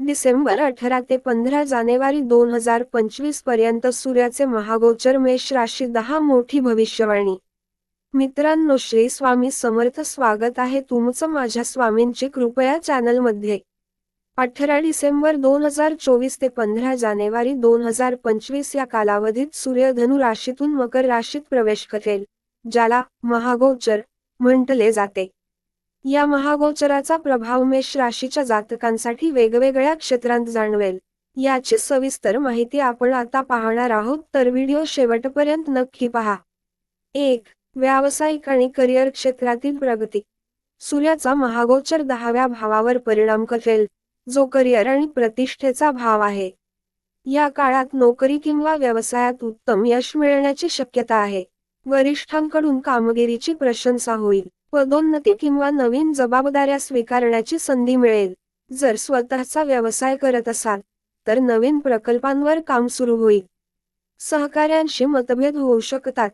डिसेंबर अठरा ते पंधरा जानेवारी दोन हजार पंचवीसपर्यंत सूर्याचे महागोचर मेष राशी दहा मोठी भविष्यवाणी. मित्रांनो श्री स्वामी समर्थ स्वागत आहे तुमचं माझ्या स्वामींची कृपया चॅनलमध्ये. अठरा डिसेंबर दोन हजार चोवीस ते पंधरा जानेवारी दोन हजार पंचवीस या कालावधीत सूर्य धनु राशीतून मकर राशीत प्रवेश करेल ज्याला महागोचर म्हटले जाते. या महागोचराचा प्रभाव मेष राशीच्या जातकांसाठी वेगवेगळ्या क्षेत्रांत जाणवेल. याची सविस्तर माहिती आपण आता पाहणार आहोत तर व्हिडिओ शेवटपर्यंत नक्की पहा. एक व्यावसायिक आणि करिअर क्षेत्रातील प्रगती. सूर्याचा महागोचर दहाव्या भावावर परिणाम करेल जो करिअर आणि प्रतिष्ठेचा भाव आहे. या काळात नोकरी किंवा व्यवसायात उत्तम यश मिळण्याची शक्यता आहे. वरिष्ठांकडून कामगिरीची प्रशंसा होईल. पदोन्नती किंवा नवीन जबाबदाऱ्या स्वीकारण्याची संधी मिळेल. जर स्वतःचा व्यवसाय करत असाल तर नवीन प्रकल्पांवर काम सुरू होईल. सहकाऱ्यांशी मतभेद होऊ शकतात.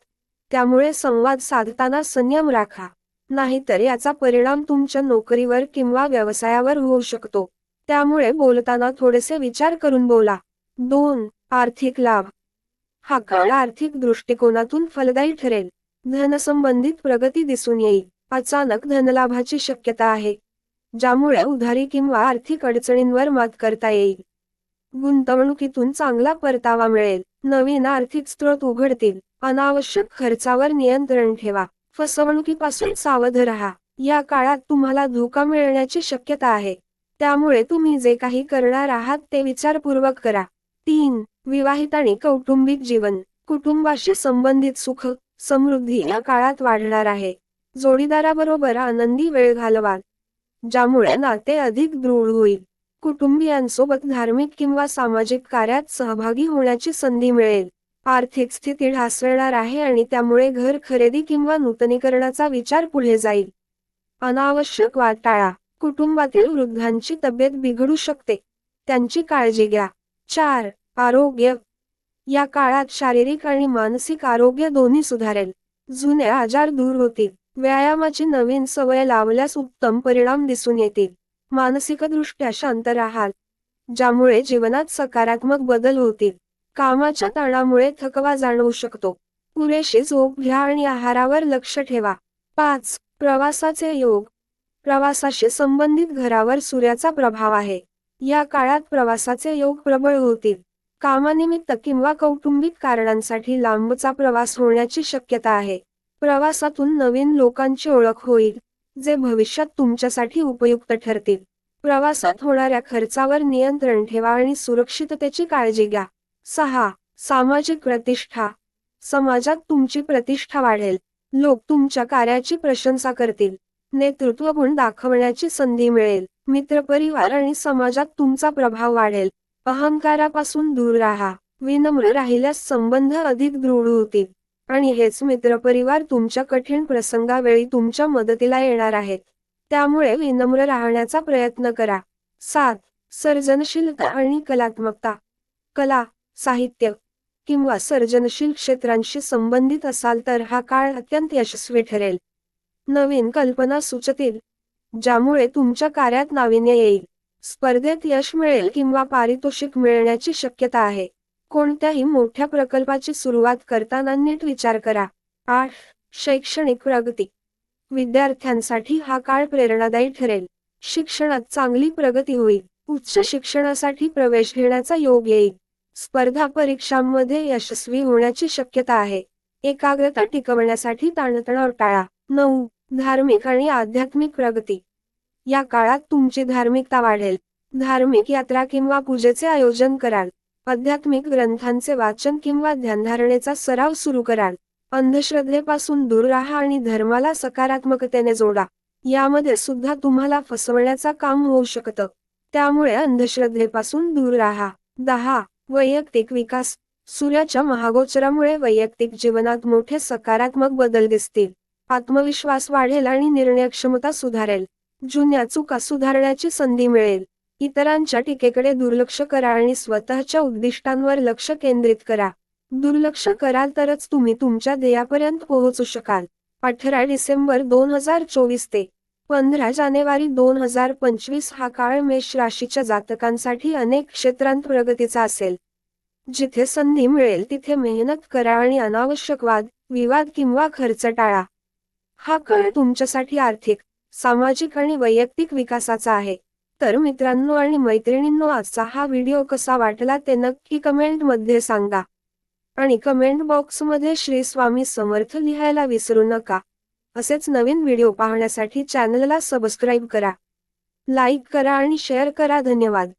त्यामुळे संवाद साधताना संयम राखा. नाहीतर याचा परिणाम तुमच्या नोकरीवर किंवा व्यवसायावर होऊ शकतो. त्यामुळे बोलताना थोडेसे विचार करून बोला. दोन आर्थिक लाभ. हा काळ आर्थिक दृष्टिकोनातून फलदायी ठरेल. धनसंबंधित प्रगती दिसून येईल. अचानक धनलाभाची शक्यता आहे ज्यामुळे उधारी किंवा आर्थिक अडचणींवर मात करता येईल. गुंतवणुकीतून चांगला परतावा मिळेल नवीन आर्थिक स्रोत उघडतील अनावश्यक खर्चावर नियंत्रण ठेवा फसवणुकीपासून सावध राहा या काळात तुम्हाला धोका मिळण्याची शक्यता आहे. त्यामुळे तुम्ही जे काही करणार आहात ते विचारपूर्वक करा. तीन विवाहित आणि कौटुंबिक जीवन कुटुंबाशी संबंधित सुख समृद्धी या काळात वाढणार आहे. जोडीदाराबरोबर आनंदी वेळ घालवा ज्यामुळे नाते अधिक दृढ होईल. कुटुंबियांसोबत धार्मिक किंवा सामाजिक कार्यात सहभागी होण्याची संधी मिळेल. आर्थिक स्थिती ढासळणार आहे आणि त्यामुळे घर खरेदी किंवा नूतनीकरणाचा विचार पुढे जाईल. अनावश्यक वाद टाळा कुटुंबातील वृद्धांची तब्येत बिघडू शकते. त्यांची काळजी घ्या. चार. आरोग्य. या काळात शारीरिक आणि मानसिक आरोग्य दोन्ही सुधारेल. जुने आजार दूर होतील. व्यायामाची नवीन सवय लावल्यास उत्तम परिणाम दिसून येतील. मानसिकदृष्ट्या शांत राहाल ज्यामुळे जीवनात सकारात्मक बदल होतील. कामाच्या ताणामुळे थकवा जाणवू शकतो. पुरेशी झोप घ्या आणि आहारावर लक्ष ठेवा. पाच प्रवासाचे योग. प्रवासाशी संबंधित घरावर सूर्याचा प्रभाव आहे. या काळात प्रवासाचे योग प्रबळ होतील. कामानिमित्त किंवा कौटुंबिक कारणांसाठी लांबचा प्रवास होण्याची शक्यता आहे. प्रवासातून नवीन लोकांची ओळख होईल जे भविष्यात तुमच्यासाठी उपयुक्त ठरतील. प्रवासात होणाऱ्या खर्चावर नियंत्रण ठेवा आणि सुरक्षिततेची काळजी घ्या. सहा. सामाजिक प्रतिष्ठा. समाजात तुमची प्रतिष्ठा वाढेल. लोक तुमच्या कार्याची प्रशंसा करतील. नेतृत्व गुण दाखवण्याची संधी मिळेल. मित्रपरिवार आणि समाजात तुमचा प्रभाव वाढेल. अहंकारापासून दूर राहा. विनम्र राहिल्यास संबंध अधिक दृढ होतील. आणि हेच मित्रपरिवार तुमच्या कठीण प्रसंगावेळी तुमच्या मदतीला येणार आहेत. त्यामुळे विनम्र राहण्याचा प्रयत्न करा. सात सर्जनशीलता आणि कलात्मकता. कला साहित्य किंवा सर्जनशील क्षेत्रांशी संबंधित असाल तर हा काळ अत्यंत यशस्वी ठरेल. नवीन कल्पना सुचतील ज्यामुळे तुमच्या कार्यात नाविन्य येईल. स्पर्धेत यश मिळेल किंवा पारितोषिक मिळण्याची शक्यता आहे. कोणत्याही मोठ्या प्रकल्पाची सुरुवात करताना नीट विचार करा. आठ. शैक्षणिक प्रगती. विद्यार्थ्यांसाठी हा काळ प्रेरणादायी ठरेल. शिक्षणात चांगली प्रगती होईल. उच्च शिक्षणासाठी प्रवेश घेण्याचा योग येईल. स्पर्धा परीक्षांमध्ये यशस्वी होण्याची शक्यता आहे. एकाग्रता टिकवण्यासाठी ताणतणाव टाळा. नऊ. धार्मिक आणि आध्यात्मिक प्रगती. या काळात तुमची धार्मिकता वाढेल. धार्मिक यात्रा किंवा पूजेचे आयोजन कराल. आध्यात्मिक ग्रंथांचे वाचन किंवा ध्यानधारणेचा सराव सुरू कराल. अंधश्रद्धेपासून दूर राहा आणि धर्माला सकारात्मकतेने जोडा. यामध्ये सुद्धा तुम्हाला फसवण्याचा काम होऊ शकतं. त्यामुळे अंधश्रद्धेपासून दूर राहा. दहा. वैयक्तिक विकास. सूर्याच्या महागोचरामुळे वैयक्तिक जीवनात मोठे सकारात्मक बदल दिसतील. आत्मविश्वास वाढेल आणि निर्णय क्षमता सुधारेल. जुन्या चुका सुधारण्याची संधी मिळेल. इतरांच्या टीकेकडे दुर्लक्ष करा आणि स्वतःच्या उद्दिष्टांवर लक्ष केंद्रित करा. दुर्लक्ष कराल तरच तुम्ही तुमच्या ध्येयापर्यंत पोहोचू शकाल. अठरा डिसेंबर दोन हजार चोवीस ते पंधरा जानेवारी दोन हजार पंचवीस हा काळ मेष राशीच्या जातकांसाठी अनेक क्षेत्रांत प्रगतीचा असेल. जिथे संधी मिळेल तिथे मेहनत करा आणि अनावश्यक वाद विवाद किंवा खर्च टाळा. हा काळ तुमच्यासाठी आर्थिक सामाजिक आणि वैयक्तिक विकासाचा आहे. तर मित्रांनो आणि मैत्रिणींनो आजचा हा व्हिडिओ कसा वाटला ते नक्की कमेंटमध्ये सांगा. आणि कमेंट बॉक्समध्ये श्री स्वामी समर्थ लिहायला विसरू नका. असेच नवीन व्हिडिओ पाहण्यासाठी चॅनलला सबस्क्राईब करा. लाईक करा आणि शेअर करा. धन्यवाद.